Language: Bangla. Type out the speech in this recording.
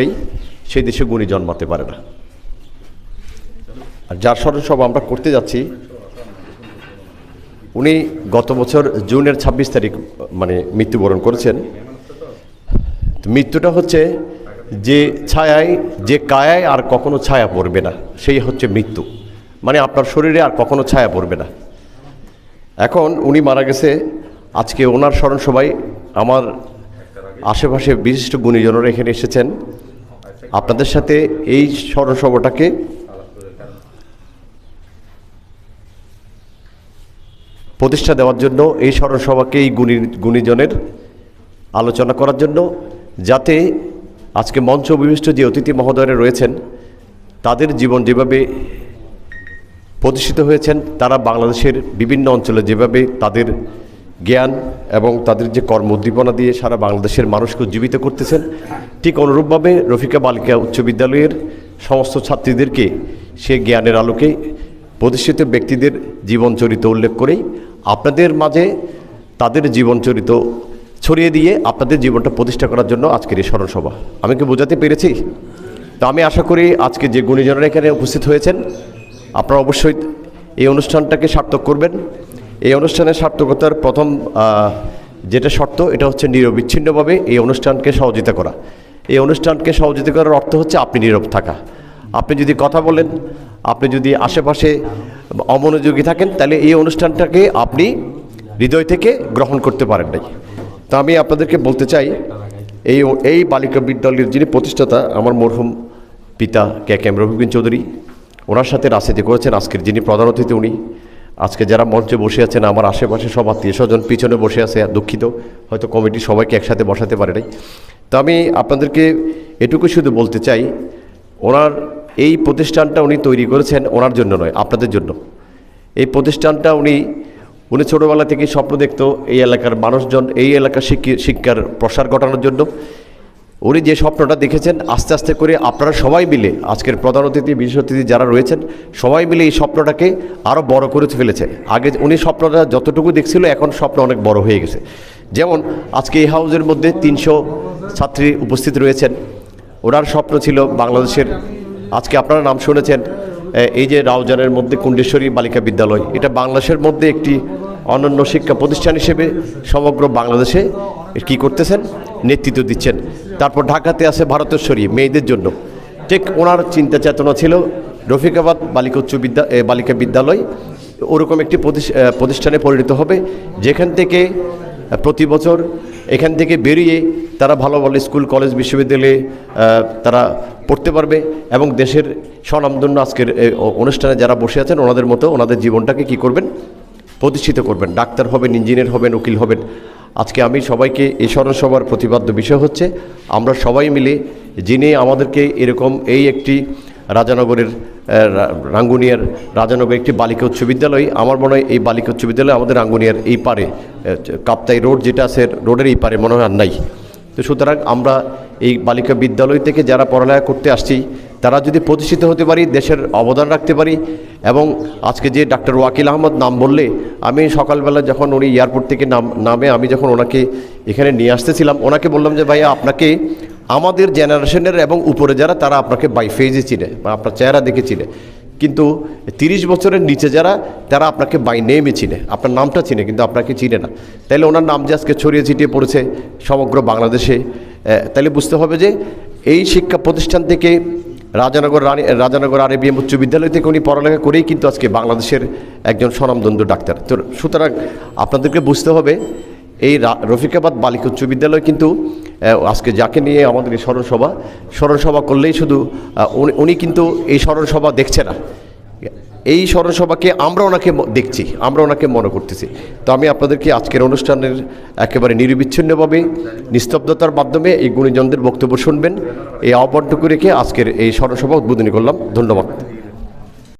নেই, সেই দেশে গুণী জন্মাতে পারে না। আর যার স্মরণসভা আমরা করতে যাচ্ছি, উনি গত বছর জুনের ছাব্বিশ তারিখ মানে মৃত্যুবরণ করেছেন। মৃত্যুটা হচ্ছে যে ছায়ায়, যে কায়ায় আর কখনো ছায়া পড়বে না, সেই হচ্ছে মৃত্যু। মানে আপনার শরীরে আর কখনো ছায়া পড়বে না। এখন উনি মারা গেছে, আজকে ওনার স্মরণসভায় আমার আশেপাশে বিশিষ্ট গুণীজনরা এখানে এসেছেন। আপনাদের সাথে এই স্মরণসভাটাকে প্রতিষ্ঠা দেওয়ার জন্য, এই স্মরণসভাকে এই গুণী, গুণীজনের আলোচনা করার জন্য, যাতে আজকে মঞ্চ বিশিষ্ট যে অতিথি মহোদয়রা রয়েছেন, তাদের জীবন যেভাবে প্রতিষ্ঠিত হয়েছেন, তারা বাংলাদেশের বিভিন্ন অঞ্চলে যেভাবে তাদের জ্ঞান এবং তাদের যে কর্ম উদ্দীপনা দিয়ে সারা বাংলাদেশের মানুষকে উজ্জীবিত করতেছেন, ঠিক অনুরূপভাবে রফিকা বালিকা উচ্চ বিদ্যালয়ের সমস্ত ছাত্রীদেরকে সে জ্ঞানের আলোকে প্রতিষ্ঠিত ব্যক্তিদের জীবন চরিত্র উল্লেখ করেই আপনাদের মাঝে তাদের জীবন চরিত্র ছড়িয়ে দিয়ে আপনাদের জীবনটা প্রতিষ্ঠা করার জন্য আজকের এই স্মরণসভা। আমি কি বোঝাতে পেরেছি? তো আমি আশা করি আজকে যে গুণীজনরা এখানে উপস্থিত হয়েছেন, আপনারা অবশ্যই এই অনুষ্ঠানটাকে সার্থক করবেন। এই অনুষ্ঠানের সার্থকতার প্রথম যেটা শর্ত, এটা হচ্ছে নিরবিচ্ছিন্নভাবে এই অনুষ্ঠানকে সহযোগিতা করা। এই অনুষ্ঠানকে সহযোগিতা করার অর্থ হচ্ছে আপনি নীরব থাকা। আপনি যদি কথা বলেন, আপনি যদি আশেপাশে অমনোযোগী থাকেন, তাহলে এই অনুষ্ঠানটাকে আপনি হৃদয় থেকে গ্রহণ করতে পারেন নাই। তো আমি আপনাদেরকে বলতে চাই, এই এই বালিকা বিদ্যালয়ের যিনি প্রতিষ্ঠাতা, আমার মরহুম পিতা কে কেম রফিকুদ্দিন চৌধুরী, ওনার সাথে রাজনীতি করেছেন। আজকের যিনি প্রধান অতিথি, উনি আজকে যারা মঞ্চে বসে আছেন, আমার আশেপাশে সব আত্মীয় স্বজন পিছনে বসে আছে দুঃখিত। হয়তো কমিটি সবাইকে একসাথে বসাতে পারে নাই। তো আমি আপনাদেরকে এটুকু শুধু বলতে চাই, ওনার এই প্রতিষ্ঠানটা উনি তৈরি করেছেন ওনার জন্য নয়, আপনাদের জন্য। এই প্রতিষ্ঠানটা উনি উনি ছোটোবেলা থেকেই স্বপ্ন দেখতো এই এলাকার মানুষজন, এই এলাকার শিক্ষি শিক্ষার প্রসার ঘটানোর জন্য। উনি যে স্বপ্নটা দেখেছেন, আস্তে আস্তে করে আপনারা সবাই মিলে, আজকের প্রধান অতিথি, বিশেষ অতিথি যারা রয়েছেন, সবাই মিলে এই স্বপ্নটাকে আরও বড় করে ফেলেছে। আগে উনি স্বপ্নটা যতটুকু দেখছিল, এখন স্বপ্ন অনেক বড় হয়ে গেছে। যেমন, আজকে এই হাউসের মধ্যে তিনশো ছাত্রী উপস্থিত রয়েছেন। ওনার স্বপ্ন ছিল বাংলাদেশের, আজকে আপনারা নাম শুনেছেন এই যে রাউজানের মধ্যে কুণ্ডেশ্বরী বালিকা বিদ্যালয়, এটা বাংলাদেশের মধ্যে একটি অনন্য শিক্ষা প্রতিষ্ঠান হিসেবে সমগ্র বাংলাদেশে কি করতেছেন? নেতৃত্ব দিচ্ছেন। তারপর ঢাকাতে আছে ভারতেশ্বরী মেয়েদের জন্য। ঠিক ওনার চিন্তা চেতনা ছিল রফিকাবাদ বালিকা উচ্চ বিদ্যা বালিকা বিদ্যালয় ওরকম একটি প্রতিষ- প্রতিষ্ঠানে পরিণত হবে। যেখান থেকে প্রতি বছর এখান থেকে বেরিয়ে তারা ভালো ভালো স্কুল, কলেজ, বিশ্ববিদ্যালয়ে তারা পড়তে পারবে এবং দেশের স্বনামধন্য আজকের অনুষ্ঠানে যারা বসে আছেন ওনাদের মতো ওনাদের জীবনটাকে কি করবেন? প্রতিষ্ঠিত করবেন। ডাক্তার হবেন, ইঞ্জিনিয়ার হবেন, উকিল হবেন। আজকে আমি সবাইকে, এই স্মরণসভার প্রতিপাদ্য বিষয় হচ্ছে, আমরা সবাই মিলে যিনি আমাদেরকে এরকম এই একটি রাজানগরের রাঙ্গুনিয়ার রাজানগর একটি বালিকা উচ্চ বিদ্যালয়, আমার মনে হয় এই বালিকা উচ্চ বিদ্যালয় আমাদের রাঙ্গুনিয়ার এই পারে কাপ্তাই রোড যেটা আছে, রোডের এই পারে মনে হয় আর নাই। তো সুতরাং আমরা এই বালিকা বিদ্যালয় থেকে যারা পড়ালেখা করতে আসছি তারা যদি প্রতিষ্ঠিত হতে পারি, দেশের অবদান রাখতে পারি এবং আজকে যে ডাক্তার ওয়াকিল আহমদ নাম বললে, আমি সকালবেলা যখন উনি এয়ারপোর্ট থেকে নাম, নামে আমি যখন ওনাকে এখানে নিয়ে আসতেছিলাম, ওনাকে বললাম যে, ভাইয়া, আপনাকে আমাদের জেনারেশনের এবং উপরে যারা, তারা আপনাকে বাই ফেজে চিনে বা আপনার চেহারা দেখে চিনে। কিন্তু তিরিশ বছরের নিচে যারা, তারা আপনাকে বাই নেমে চিনে। আপনার নামটা চিনে, কিন্তু আপনাকে চিনে না। তাইলে ওনার নাম যে আজকে ছড়িয়ে ছিটিয়ে পড়েছে সমগ্র বাংলাদেশে তাহলে বুঝতে হবে যে, এই শিক্ষা প্রতিষ্ঠান থেকে রাজানগর রানী, রাজানগর আরবিএম উচ্চ বিদ্যালয় থেকে উনি পড়ালেখা করেই কিন্তু আজকে বাংলাদেশের একজন স্বনামদন্দ ডাক্তার। তো সুতরাং আপনাদেরকে বুঝতে হবে, এই রফিকাবাদ বালিকা উচ্চ বিদ্যালয় কিন্তু আজকে যাকে নিয়ে আমাদের এই স্মরণসভা স্মরণসভা করলেই শুধু উনি কিন্তু এই স্মরণসভা দেখছে না। এই স্মরণসভাকে আমরা ওনাকে দেখছি, আমরা ওনাকে মনে করতেছি। তো আমি আপনাদেরকে আজকের অনুষ্ঠানের একেবারে নিরবিচ্ছিন্নভাবে, নিস্তব্ধতার মাধ্যমে এই গুণীজনদের বক্তব্য শুনবেন। এই আহ্বানটুকু রেখে আজকের এই স্মরণসভা উদ্বোধনী করলাম। ধন্যবাদ।